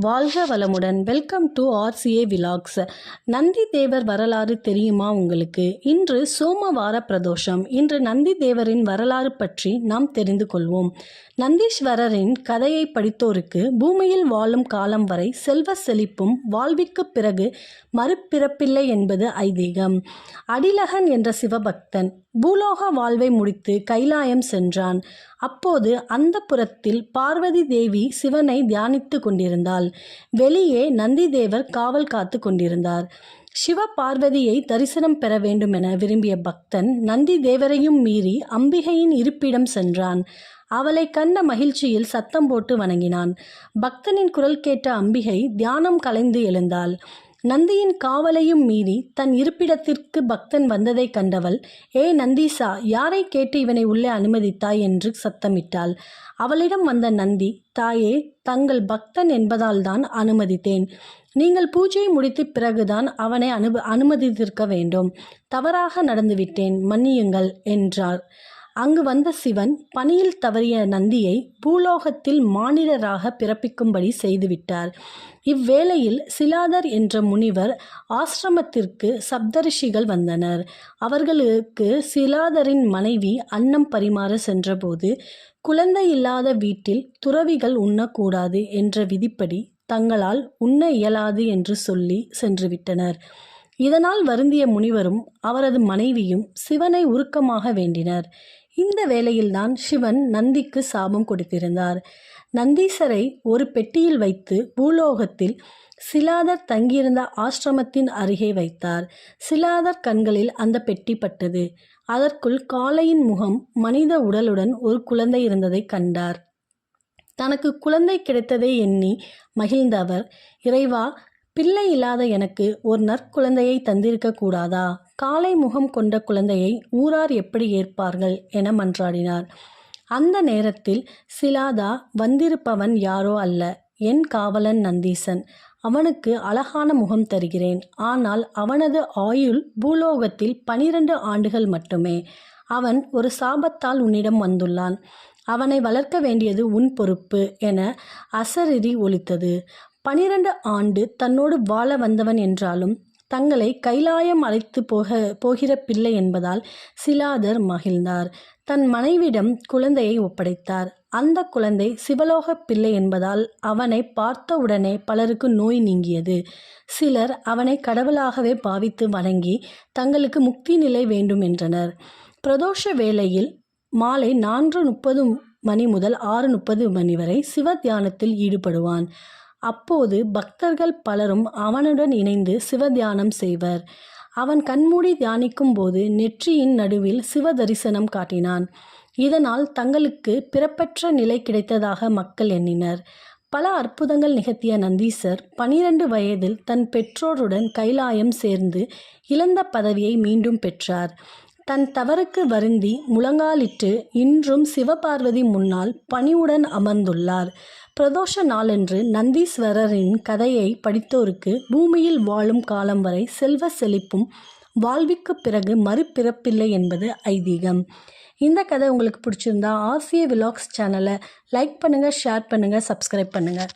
வாழ்க வளமுடன். Welcome to RCA vlogs Nandi Devar வரலாறு தெரியுமா உங்களுக்கு? இன்று சோமவார பிரதோஷம். இன்று நந்தி தேவரின் வரலாறு பற்றி நாம் தெரிந்து கொள்வோம். நந்தீஸ்வரரின் கதையை படித்தோருக்கு பூமியில் வாழும் காலம் வரை செல்வ செழிப்பும் வாழ்விக்கு பிறகு மறுபிறப்பில்லை என்பது ஐதீகம். அடிலகன் என்ற சிவபக்தன் பூலோக வாழ்வை முடித்து கைலாயம் சென்றான். அப்போது அந்த புறத்தில் பார்வதி தேவி சிவனை தியானித்து கொண்டிருந்தாள். வெளியே நந்திதேவர் காவல் காத்து கொண்டிருந்தார். சிவ பார்வதியை தரிசனம் பெற வேண்டுமென விரும்பிய பக்தன் நந்தி தேவரையும் மீறி அம்பிகையின் இருப்பிடம் சென்றான். அவளை கண்ட மகிழ்ச்சியில் சத்தம் போட்டு வணங்கினான். பக்தனின் குரல் கேட்ட அம்பிகை தியானம் கலைந்து எழுந்தாள். நந்தியின் காவலையும் மீறி தன் இருப்பிடத்திற்கு பக்தன் வந்ததை கண்டவள் ஏ நந்தீசா யாரை கேட்டு இவனை உள்ளே அனுமதித்தாய்? என்று சத்தமிட்டாள். அவளிடம் வந்த நந்தி தாயே தங்கள் பக்தன் என்பதால்தான் அனுமதித்தேன். நீங்கள் பூஜையை முடித்த பிறகுதான் அவனை அனு அனுமதித்திருக்க வேண்டும். தவறாக நடந்துவிட்டேன் மன்னியுங்கள் என்றார். அங்கு வந்த சிவன் பணியில் தவறிய நந்தியை பூலோகத்தில் மானிடராக பிறப்பிக்கும்படி செய்துவிட்டார். இவ்வேளையில் சிலாதர் என்ற முனிவர் ஆசிரமத்திற்கு சப்தரிஷிகள் வந்தனர். அவர்களுக்கு சிலாதரின் மனைவி அன்னம் பரிமாற சென்றபோது குழந்தை இல்லாத வீட்டில் துறவிகள் உண்ணக்கூடாது என்ற விதிப்படி தங்களால் உண்ண இயலாது என்று சொல்லி சென்றுவிட்டனர். இதனால் வருந்திய முனிவரும் அவரது மனைவியும் சிவனை உருக்கமாக வேண்டினர். இந்த வேளையில்தான் சிவன் நந்திக்கு சாபம் கொடுத்திருந்தார். நந்தீசரை ஒரு பெட்டியில் வைத்து பூலோகத்தில் சிலாதர் தங்கியிருந்த ஆசிரமத்தின் அருகே வைத்தார். சிலாதர் கண்களில் அந்த பெட்டி பட்டது. அதற்குள் காளையின் முகம் மனித உடலுடன் ஒரு குழந்தை இருந்ததை கண்டார். தனக்கு குழந்தை கிடைத்ததை எண்ணி மகிழ்ந்த அவர் இறைவா பிள்ளை இல்லாத எனக்கு ஒரு நற்குழந்தையை தந்திருக்க கூடாதா? காலை முகம் கொண்ட குழந்தையை ஊரார் எப்படி ஏற்பார்கள் என மன்றாடினார். அந்த நேரத்தில் சிலாதா வந்திருப்பவன் யாரோ அல்ல. என் காவலன் நந்தீசன். அவனுக்கு அழகான முகம் தருகிறேன். ஆனால் அவனது ஆயுள் பூலோகத்தில் பனிரெண்டு ஆண்டுகள் மட்டுமே. அவன் ஒரு சாபத்தால் உன்னிடம் வந்துள்ளான். அவனை வளர்க்க வேண்டியது உன் பொறுப்பு என அசரிரி ஒலித்தது. பனிரெண்டு ஆண்டு தன்னோடு வாழ வந்தவன் என்றாலும் தங்களை கைலாயம் அழைத்து போக போகிற பிள்ளை என்பதால் சிலாதர் மகிழ்ந்தார். தன் மனைவிடம் குழந்தையை ஒப்படைத்தார். அந்த குழந்தை சிவலோக பிள்ளை என்பதால் அவனை பார்த்தவுடனே பலருக்கு நோய் நீங்கியது. சிலர் அவனை கடவுளாகவே பாவித்து வணங்கி தங்களுக்கு முக்தி நிலை வேண்டும் என்றனர். பிரதோஷ வேளையில் மாலை நான்கு முப்பது மணி முதல் ஆறு முப்பது மணி வரை சிவ தியானத்தில் ஈடுபடுவான். அப்போது பக்தர்கள் பலரும் அவனுடன் இணைந்து சிவத்தியானம் செய்வர். அவன் கண்மூடி தியானிக்கும் போது நெற்றியின் நடுவில் சிவ தரிசனம் காட்டினான். இதனால் தங்களுக்கு பிறப்பற்ற நிலை கிடைத்ததாக மக்கள் எண்ணினர். பல அற்புதங்கள் நிகழ்த்திய நந்தீசர் பனிரெண்டு வயதில் தன் பெற்றோருடன் கைலாயம் சேர்ந்து இழந்த பதவியை மீண்டும் பெற்றார். தன் தவறுக்கு வருந்தி முழங்காலிட்டு இன்றும் சிவபார்வதி முன்னால் பணிவுடன் அமர்ந்துள்ளார். பிரதோஷ நாளன்று நந்தீஸ்வரரின் கதையை படித்தோருக்கு பூமியில் வாழும் காலம் வரை செல்வ செழிப்பும் வாழ்விக்கு பிறகு மறுபிறப்பில்லை என்பது ஐதீகம். இந்த கதை உங்களுக்கு பிடிச்சிருந்தா ஆசிய விலாக்ஸ் சேனலை லைக் பண்ணுங்கள் ஷேர் பண்ணுங்கள் சப்ஸ்கிரைப் பண்ணுங்கள்